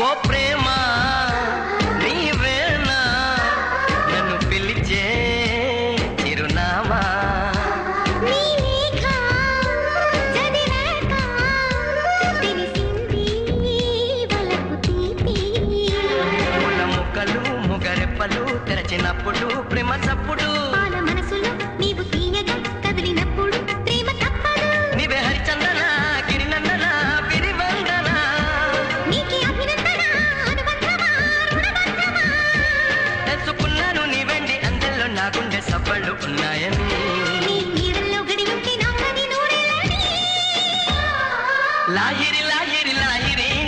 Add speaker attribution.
Speaker 1: ఓ ప్రేమ నీవేనా? నన్ను పిలిచే చిరునామా? ముక్కలు ముగరెప్పలు తెరచినప్పుడు ప్రేమ చప్పుడు ನಯನಿ ಲಾಹಿರಿ ಲಾಹಿರಿ ಲಾಹಿರಿ